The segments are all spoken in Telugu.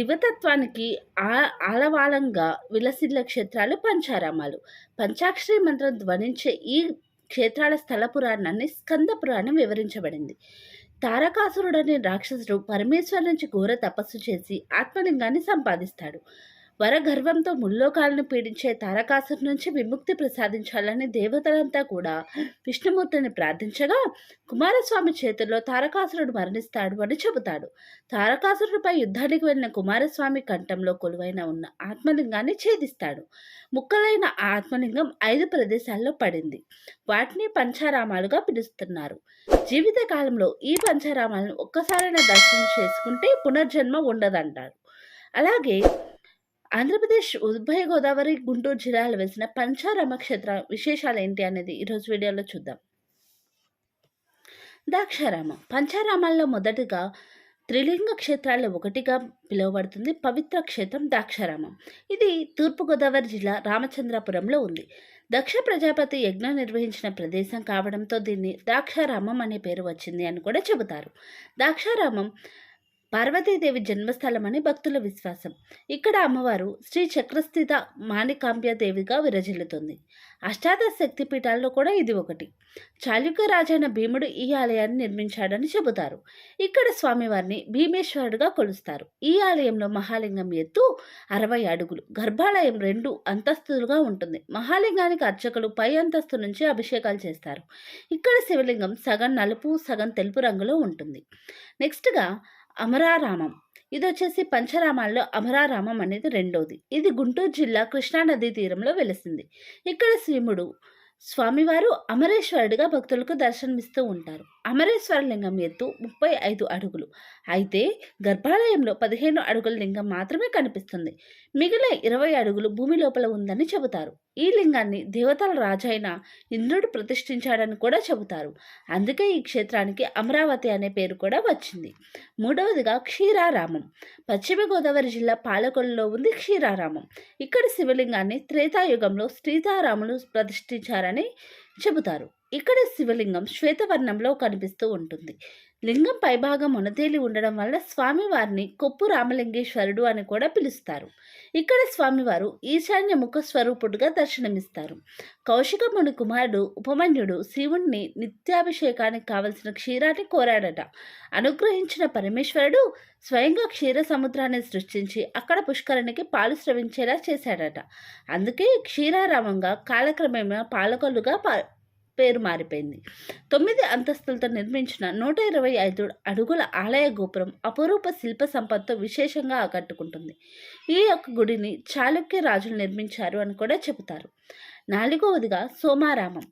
శివతత్వానికి ఆ ఆలవాలంగా విలసిల్ల క్షేత్రాలు పంచారామాలు. పంచాక్షరి మంత్రం ధ్వనించే ఈ క్షేత్రాల స్థల పురాణాన్ని స్కంద పురాణం వివరించబడింది. తారకాసురుడనే రాక్షసుడు పరమేశ్వరు నుంచి ఘోర తపస్సు చేసి ఆత్మలింగాన్ని సంపాదిస్తాడు. వరగర్వంతో ముల్లోకాలను పీడించే తారకాసురు నుంచి విముక్తి ప్రసాదించాలని దేవతలంతా కూడా విష్ణుమూర్తిని ప్రార్థించగా కుమారస్వామి చేతుల్లో తారకాసురుడు మరణిస్తాడు అని చెబుతాడు. తారకాసురుడిపై యుద్ధానికి వెళ్ళిన కుమారస్వామి కంఠంలో కొలువైన ఉన్న ఆత్మలింగాన్ని ఛేదిస్తాడు. ముక్కలైన ఆ ఆత్మలింగం ఐదు ప్రదేశాల్లో పడింది. వాటిని పంచారామాలుగా పిలుస్తున్నారు. జీవిత కాలంలో ఈ పంచారామాలను ఒక్కసారైనా దర్శనం చేసుకుంటే పునర్జన్మ ఉండదంటారు. అలాగే ఆంధ్రప్రదేశ్ ఉభయ గోదావరి గుంటూరు జిల్లాలో వేసిన పంచారామ క్షేత్ర విశేషాలు ఏంటి అనేది ఈరోజు వీడియోలో చూద్దాం. దాక్షారామం పంచారామాల్లో మొదటగా త్రిలింగ క్షేత్రాల్లో ఒకటిగా పిలువబడుతుంది పవిత్ర క్షేత్రం దాక్షారామం. ఇది తూర్పుగోదావరి జిల్లా రామచంద్రాపురంలో ఉంది. దక్ష ప్రజాపతి యజ్ఞం నిర్వహించిన ప్రదేశం కావడంతో దీన్ని ద్రాక్షారామం అనే పేరు వచ్చింది అని కూడా చెబుతారు. ద్రాక్షారామం పార్వతీదేవి జన్మస్థలం అని భక్తుల విశ్వాసం. ఇక్కడ అమ్మవారు శ్రీ చక్రస్థిత మాణికాంబ్యదేవిగా విరజిల్లుతుంది. అష్టాదశ శక్తి పీఠాల్లో కూడా ఇది ఒకటి. చాళుక్య రాజైన భీముడు ఈ ఆలయాన్ని నిర్మించాడని చెబుతారు. ఇక్కడ స్వామివారిని భీమేశ్వరుడుగా కొలుస్తారు. ఈ ఆలయంలో మహాలింగం ఎత్తు అరవై అడుగులు. గర్భాలయం రెండు అంతస్తులుగా ఉంటుంది. మహాలింగానికి అర్చకులు పై అంతస్తు నుంచి అభిషేకాలు చేస్తారు. ఇక్కడ శివలింగం సగం నలుపు సగం తెలుపు రంగులో ఉంటుంది. నెక్స్ట్గా అమరారామం. ఇది వచ్చేసి పంచరామాల్లో అమరారామం అనేది రెండోది. ఇది గుంటూరు జిల్లా కృష్ణానదీ తీరంలో వెలిసింది. ఇక్కడ శ్రీముడు స్వామివారు అమరేశ్వరుడిగా భక్తులకు దర్శనమిస్తూ ఉంటారు. అమరేశ్వర లింగం ఎత్తు ముప్పై ఐదు అడుగులు. అయితే గర్భాలయంలో పదిహేను అడుగుల లింగం మాత్రమే కనిపిస్తుంది. మిగిలిన ఇరవై అడుగులు భూమి లోపల ఉందని చెబుతారు. ఈ లింగాన్ని దేవతల రాజైన ఇంద్రుడు ప్రతిష్ఠించాడని కూడా చెబుతారు. అందుకే ఈ క్షేత్రానికి అమరావతి అనే పేరు కూడా వచ్చింది. మూడవదిగా క్షీరారామం. పశ్చిమ గోదావరి జిల్లా పాలకొల్లులో ఉంది క్షీరారామం. ఇక్కడ శివలింగాన్ని త్రేతాయుగంలో సీతారాములు ప్రతిష్ఠించారని చెబుతారు. ఇక్కడ శివలింగం శ్వేతవర్ణంలో కనిపిస్తూ ఉంటుంది. లింగం పైభాగం ఉనతేలి ఉండడం వల్ల స్వామివారిని కొప్పు రామలింగేశ్వరుడు అని కూడా పిలుస్తారు. ఇక్కడ స్వామివారు ఈశాన్య ముఖ స్వరూపుడుగా దర్శనమిస్తారు. కౌశికముని కుమారుడు ఉపమన్యుడు శివుణ్ణి నిత్యాభిషేకానికి కావలసిన క్షీరాన్ని కోరాడట. అనుగ్రహించిన పరమేశ్వరుడు స్వయంగా క్షీర సముద్రాన్ని సృష్టించి అక్కడ పుష్కరునికి పాలు స్రవించేలా చేశాడట. అందుకే క్షీరారామంగా కాలక్రమేణా పాలకొల్లుగా పేరు మారిపోయింది. తొమ్మిది అంతస్తులతో నిర్మించిన నూట ఇరవై ఐదు అడుగుల ఆలయ గోపురం అపురూప శిల్ప సంపదతో విశేషంగా ఆకట్టుకుంటుంది. ఈ యొక్క గుడిని చాళుక్య రాజులు నిర్మించారు అని కూడా చెబుతారు. నాలుగవదిగా సోమారామం.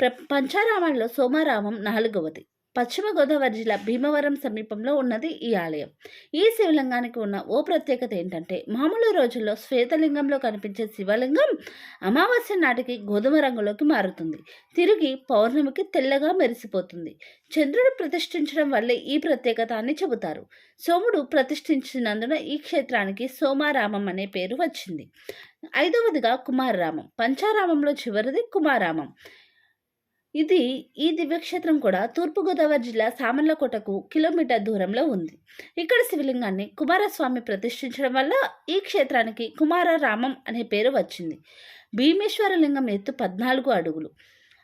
ప్ర పంచారామంలో సోమారామం నాలుగవది. పశ్చిమ గోదావరి జిల్లా భీమవరం సమీపంలో ఉన్నది ఈ ఆలయం. ఈ శివలింగానికి ఉన్న ఓ ప్రత్యేకత ఏంటంటే మామూలు రోజుల్లో శ్వేతలింగంలో కనిపించే శివలింగం అమావాస్య నాటికి గోధుమ రంగులోకి మారుతుంది. తిరిగి పౌర్ణమికి తెల్లగా మెరిసిపోతుంది. చంద్రుడు ప్రతిష్ఠించడం వల్లే ఈ ప్రత్యేకత అని చెబుతారు. సోముడు ప్రతిష్ఠించినందున ఈ క్షేత్రానికి సోమారామం అనే పేరు వచ్చింది. ఐదవదిగా కుమారరామం. పంచారామంలో చివరిది కుమారామం ఇది ఈ దివ్యక్షేత్రం కూడా తూర్పుగోదావరి జిల్లా సామర్లకోటకు కిలోమీటర్ దూరంలో ఉంది. ఇక్కడ శివలింగాన్ని కుమారస్వామి ప్రతిష్ఠించడం వల్ల ఈ క్షేత్రానికి కుమారరామం అనే పేరు వచ్చింది. భీమేశ్వర లింగం ఎత్తు పద్నాలుగు అడుగులు.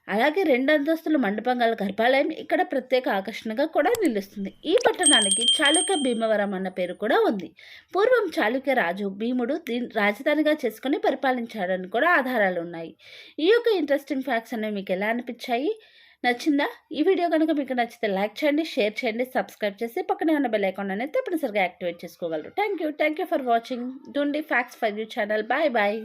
అలాగే రెండు అంతస్తుల మండపం గల గర్భాలయం ఇక్కడ ప్రత్యేక ఆకర్షణగా కూడా నిలుస్తుంది. ఈ పట్టణానికి చాళుక్య భీమవరం అన్న పేరు కూడా ఉంది. పూర్వం చాళుక్య రాజు భీముడు దీని రాజధానిగా చేసుకుని పరిపాలించాడని కూడా ఆధారాలు ఉన్నాయి. ఈ యొక్క ఇంట్రెస్టింగ్ ఫ్యాక్ట్స్ అనేవి మీకు ఎలా అనిపించాయి? నచ్చిందా? ఈ వీడియో కనుక మీకు నచ్చితే లైక్ చేయండి షేర్ చేయండి సబ్స్క్రైబ్ చేసి పక్కనే ఉన్న బెల్ ఐకాన్ అనేది తప్పనిసరిగా యాక్టివేట్ చేసుకోగలరు. Thank you thank you for watching Dhoondi facts for you channel bye bye